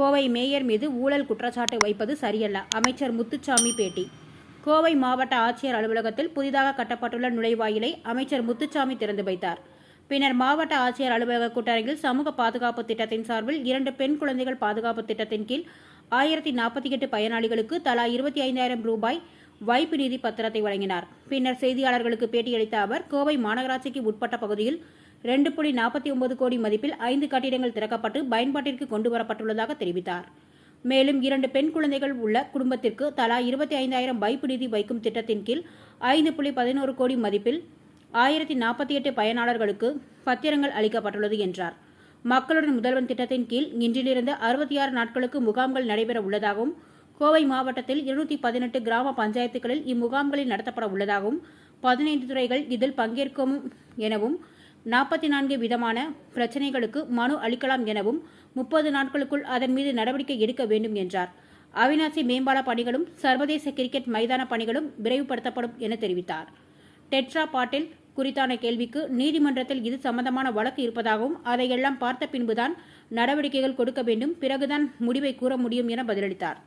Kovai mayor மீது ஊழல் குற்றச்சாட்டு வைப்பது சரியல்ல. அமைச்சர் முத்துச்சாமி பேட்டி. கோவை மாவட்ட ஆட்சியர் அலுவலகத்தில் புதிதாக கட்டப்பட்டுள்ள நுழைவாயிலை அமைச்சர் முத்துச்சாமி திறந்து வைத்தார். பின்னர் மாவட்ட ஆட்சியர் அலுவலக கூட்டரங்கில் சமூக பாதுகாப்பு திட்டத்தின் சார்பில் இரண்டு பெண் குழந்தைகள் பாதுகாப்பு திட்டத்தின் கீழ் ஆயிரத்தி நாற்பத்தி எட்டு பயனாளிகளுக்கு தலா இருபத்தி ஐந்தாயிரம் ரூபாய் வைப்பு நிதி பத்திரத்தை வழங்கினார். பின்னர் செய்தியாளர்களுக்கு பேட்டியளித்த அவர் கோவை மாநகராட்சிக்கு உட்பட்ட பகுதியில் ரெண்டு புள்ளி நாற்பத்தி ஒன்பது கோடி மதிப்பில் ஐந்து கட்டிடங்கள் திறக்கப்பட்டு பயன்பாட்டிற்கு கொண்டு வரப்பட்டுள்ளதாக தெரிவித்தார். மேலும் இரண்டு பெண் குழந்தைகள் உள்ள குடும்பத்திற்கு தலா இருபத்தி ஐந்தாயிரம் வைப்பு நிதி வைக்கும் திட்டத்தின் கீழ் ஐந்து புள்ளி பதினோரு கோடி மதிப்பில் ஆயிரத்தி நாற்பத்தி எட்டு பயனாளர்களுக்கு பத்திரங்கள் அளிக்கப்பட்டுள்ளது என்றார். மக்களுடன் முதல்வன் திட்டத்தின் கீழ் இன்றிலிருந்து அறுபத்தி ஆறு நாட்களுக்கு முகாம்கள் நடைபெற உள்ளதாகவும் கோவை மாவட்டத்தில் இருநூத்தி பதினெட்டு கிராம பஞ்சாயத்துகளில் இம்முகாம்களில் நடத்தப்பட உள்ளதாகவும் பதினைந்து துறைகள் இதில் பங்கேற்கும் எனவும் நாற்பத்தி நான்கு விதமான பிரச்சினைகளுக்கு மனு அளிக்கலாம் எனவும் முப்பது நாட்களுக்குள் அதன் மீது நடவடிக்கை எடுக்க வேண்டும் என்றார். அவிநாசி மேம்பால பணிகளும் சர்வதேச கிரிக்கெட் மைதான பணிகளும் விரைவுபடுத்தப்படும் என தெரிவித்தார். டெட்ரா பாட்டில் குறித்தான கேள்விக்கு நீதிமன்றத்தில் இது சம்பந்தமான வழக்கு இருப்பதாகவும் அதையெல்லாம் பார்த்த பின்புதான் நடவடிக்கைகள் கொடுக்க வேண்டும் பிறகுதான் முடிவை கூற முடியும் என பதிலளித்தார்.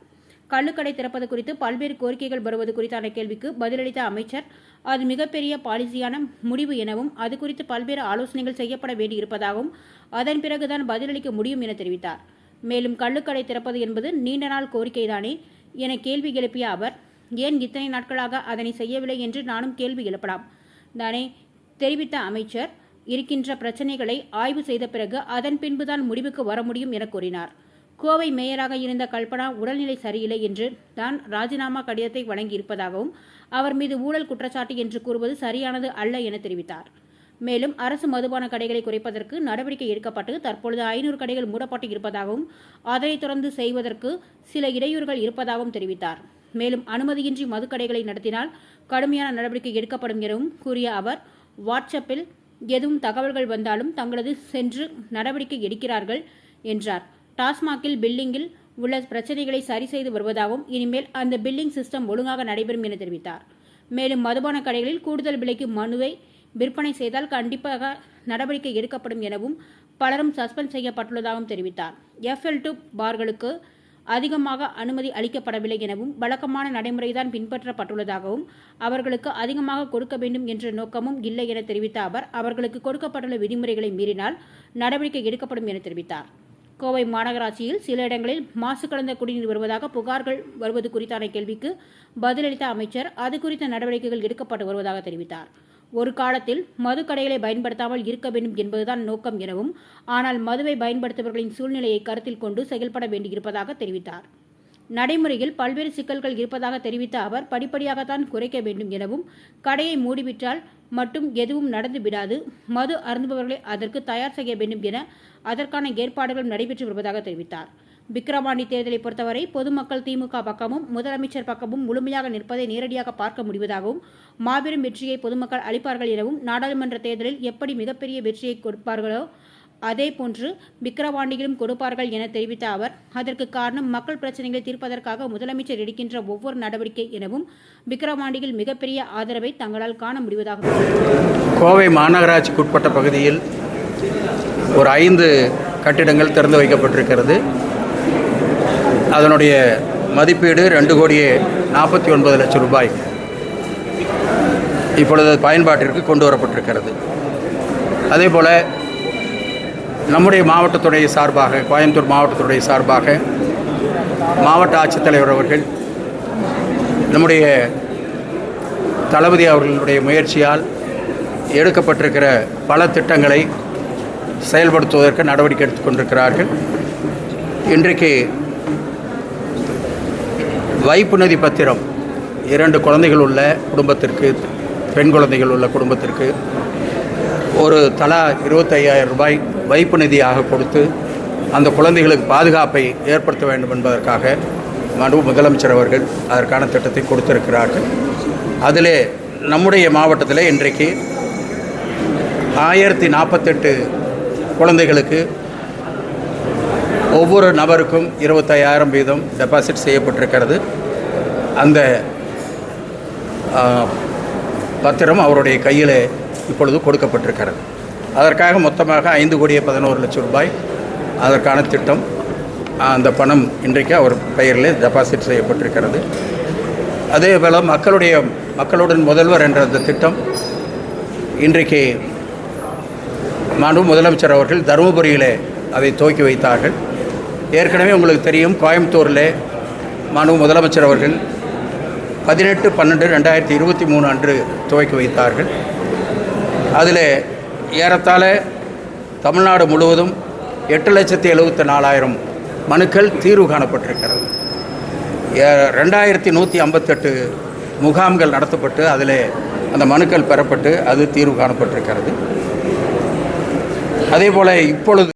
கள்ளுக்கடை திறப்பது குறித்து பல்வேறு கோரிக்கைகள் வருவது குறித்தான கேள்விக்கு பதிலளித்த அமைச்சர் அது மிகப்பெரிய பாலிசியான முடிவு எனவும் அது குறித்து பல்வேறு ஆலோசனைகள் செய்யப்பட வேண்டியிருப்பதாகவும் அதன் பிறகுதான் பதிலளிக்க முடியும் என தெரிவித்தார். மேலும் கள்ளுக்கடை திறப்பது என்பது நீண்ட நாள் கோரிக்கைதானே என கேள்வி எழுப்பிய அவர் ஏன் இத்தனை நாட்களாக அதனை செய்யவில்லை என்று நானும் கேள்வி எழுப்பலாம். தானே தெரிவித்த அமைச்சர் இருக்கின்ற பிரச்சனைகளை ஆய்வு செய்த பிறகு அதன் பின்புதான் முடிவுக்கு வர முடியும் என கூறினார். கோவை மேயராக இருந்த கல்பனா உடல்நிலை சரியில்லை என்று தான் ராஜினாமா கடிதத்தை வழங்கியிருப்பதாகவும் அவர் மீது ஊழல் குற்றச்சாட்டு என்று கூறுவது சரியானது அல்ல என தெரிவித்தார். மேலும் அரசு மதுபான கடைகளை குறைப்பதற்கு நடவடிக்கை எடுக்கப்பட்டு தற்பொழுது ஐநூறு கடைகள் மூடப்பட்டு இருப்பதாகவும் அதனைத் தொடர்ந்து செய்வதற்கு சில இடையூறுகள் இருப்பதாகவும் தெரிவித்தார். மேலும் அனுமதியின்றி மதுக்கடைகளை நடத்தினால் கடுமையான நடவடிக்கை எடுக்கப்படும் எனவும் கூறிய அவர் வாட்ஸ்அப்பில் எதுவும் தகவல்கள் வந்தாலும் தங்களது சென்று நடவடிக்கை எடுக்கிறார்கள் என்றார். டாஸ்மாகில் பில்லிங்கில் உள்ள பிரச்சனைகளை சரி செய்து வருவதாகவும் இனிமேல் அந்த பில்லிங் சிஸ்டம் ஒழுங்காக நடைபெறும் என தெரிவித்தார். மேலும் மதுபான கடைகளில் கூடுதல் விலைக்கு மனுவை விற்பனை செய்தால் கண்டிப்பாக நடவடிக்கை எடுக்கப்படும் எனவும் பலரும் சஸ்பெண்ட் செய்யப்பட்டுள்ளதாகவும் தெரிவித்தார். எஃப்எல் டூ பார்களுக்கு அதிகமாக அனுமதி அளிக்கப்படவில்லை எனவும் வழக்கமான நடைமுறைதான் பின்பற்றப்பட்டுள்ளதாகவும் அவர்களுக்கு அதிகமாக கொடுக்க வேண்டும் என்ற நோக்கமும் இல்லை என தெரிவித்த அவர் அவர்களுக்கு கொடுக்கப்பட்டுள்ள விதிமுறைகளை மீறினால் நடவடிக்கை எடுக்கப்படும் என தெரிவித்தார். கோவை மாநகராட்சியில் சில இடங்களில் மாசு கலந்த குடிநீர் வருவதாக புகார்கள் வருவது குறித்தான கேள்விக்கு பதிலளித்த அமைச்சர் அது குறித்த நடவடிக்கைகள் எடுக்கப்பட்டு வருவதாக தெரிவித்தார். ஒரு காலத்தில் மது கடைகளை பயன்படுத்தாமல் இருக்க வேண்டும் என்பதுதான் நோக்கம் எனவும் ஆனால் மதுவை பயன்படுத்துபவர்களின் சூழ்நிலையை கருத்தில் கொண்டு செயல்பட வேண்டியிருப்பதாக தெரிவித்தார். நடைமுறையில் பல்வேறு சிக்கல்கள் இருப்பதாக தெரிவித்த அவர் படிப்படியாகத்தான் குறைக்க வேண்டும் எனவும் கடையை மூடிவிட்டால் மட்டும் எதுவும் நடந்து விடாது மது அருந்துபவர்களை அதற்கு தயார் செய்ய வேண்டும் என அதற்கான ஏற்பாடுகளும் நடைபெற்று வருவதாக தெரிவித்தார். விக்கிரவாண்டி தேர்தலை பொறுத்தவரை பொதுமக்கள் திமுக பக்கமும் முதலமைச்சர் பக்கமும் முழுமையாக நிற்பதை நேரடியாக பார்க்க முடிவதாகவும் மாபெரும் வெற்றியை பொதுமக்கள் அளிப்பார்கள் எனவும் நாடாளுமன்ற தேர்தலில் எப்படி மிகப்பெரிய வெற்றியை கொடுப்பார்களோ அதே போன்று விக்கிரவாண்டியிலும் கொடுப்பார்கள் என தெரிவித்த அவர் அதற்கு காரணம் மக்கள் பிரச்சனைகளை தீர்ப்பதற்காக முதலமைச்சர் எடுக்கின்ற ஒவ்வொரு நடவடிக்கை எனவும் விக்கிரவாண்டியில் மிகப்பெரிய ஆதரவை தங்களால் காண முடிவதாக கோவை மாநகராட்சிக்கு உட்பட்ட பகுதியில் ஒரு ஐந்து கட்டிடங்கள் திறந்து வைக்கப்பட்டிருக்கிறது. அதனுடைய மதிப்பீடு ரெண்டு கோடியே நாற்பத்தி ஒன்பது லட்சம் ரூபாய். இப்பொழுது பயன்பாட்டிற்கு கொண்டு வரப்பட்டிருக்கிறது. அதே போல் நம்முடைய மாவட்டத்துடைய சார்பாக கோயம்புத்தூர் மாவட்டத்துடைய சார்பாக மாவட்ட ஆட்சித்தலைவர் அவர்கள் நம்முடைய தளபதி அவர்களுடைய முயற்சியால் எடுக்கப்பட்டிருக்கிற பல திட்டங்களை செயல்படுத்துவதற்கு நடவடிக்கை எடுத்துக்கொண்டிருக்கிறார்கள் இன்றைக்கு வைப்பு நிதி பத்திரம் இரண்டு குழந்தைகள் உள்ள குடும்பத்திற்கு பெண் குழந்தைகள் உள்ள குடும்பத்திற்கு ஒரு தலா இருபத்தையாயிரம் ரூபாய் வைப்பு நிதியாக கொடுத்து அந்த குழந்தைகளுக்கு பாதுகாப்பை ஏற்படுத்த வேண்டும் என்பதற்காக மனு முதலமைச்சர் அவர்கள் அதற்கான திட்டத்தை கொடுத்திருக்கிறார்கள். அதிலே நம்முடைய மாவட்டத்தில் இன்றைக்கு ஆயிரத்தி நாற்பத்தெட்டு குழந்தைகளுக்கு ஒவ்வொரு நபருக்கும் இருபத்தையாயிரம் வீதம் டெபாசிட் செய்யப்பட்டிருக்கிறது. அந்த பத்திரம் அவருடைய கையில் இப்பொழுது கொடுக்கப்பட்டிருக்கிறது. அதற்காக மொத்தமாக ஐந்து கோடியே பதினோரு லட்சம் ரூபாய் அதற்கான திட்டம் அந்த பணம் இன்றைக்கு அவர் பெயரில் டெபாசிட் செய்யப்பட்டிருக்கிறது. அதே போல் மக்களுடைய மக்களுடன் முதல்வர் என்ற அந்த திட்டம் இன்றைக்கு மாண்பு முதலமைச்சர் அவர்கள் தருமபுரியிலே அதை துவக்கி வைத்தார்கள். ஏற்கனவே உங்களுக்கு தெரியும் கோயம்புத்தூரில் மாண்பு முதலமைச்சர் அவர்கள் பதினெட்டு பன்னெண்டு ரெண்டாயிரத்தி இருபத்தி மூணு அன்று துவக்கி வைத்தார்கள். அதில் ஏறத்தாழ தமிழ்நாடு முழுவதும் எட்டு லட்சத்தி எழுபத்தி நாலாயிரம் மனுக்கள் தீர்வு காணப்பட்டிருக்கிறது. ஏ- ரெண்டாயிரத்தி நூற்றி ஐம்பத்தெட்டு முகாம்கள் நடத்தப்பட்டு அதில் அந்த மனுக்கள் பெறப்பட்டு அது தீர்வு காணப்பட்டிருக்கிறது. அதே போல் இப்பொழுது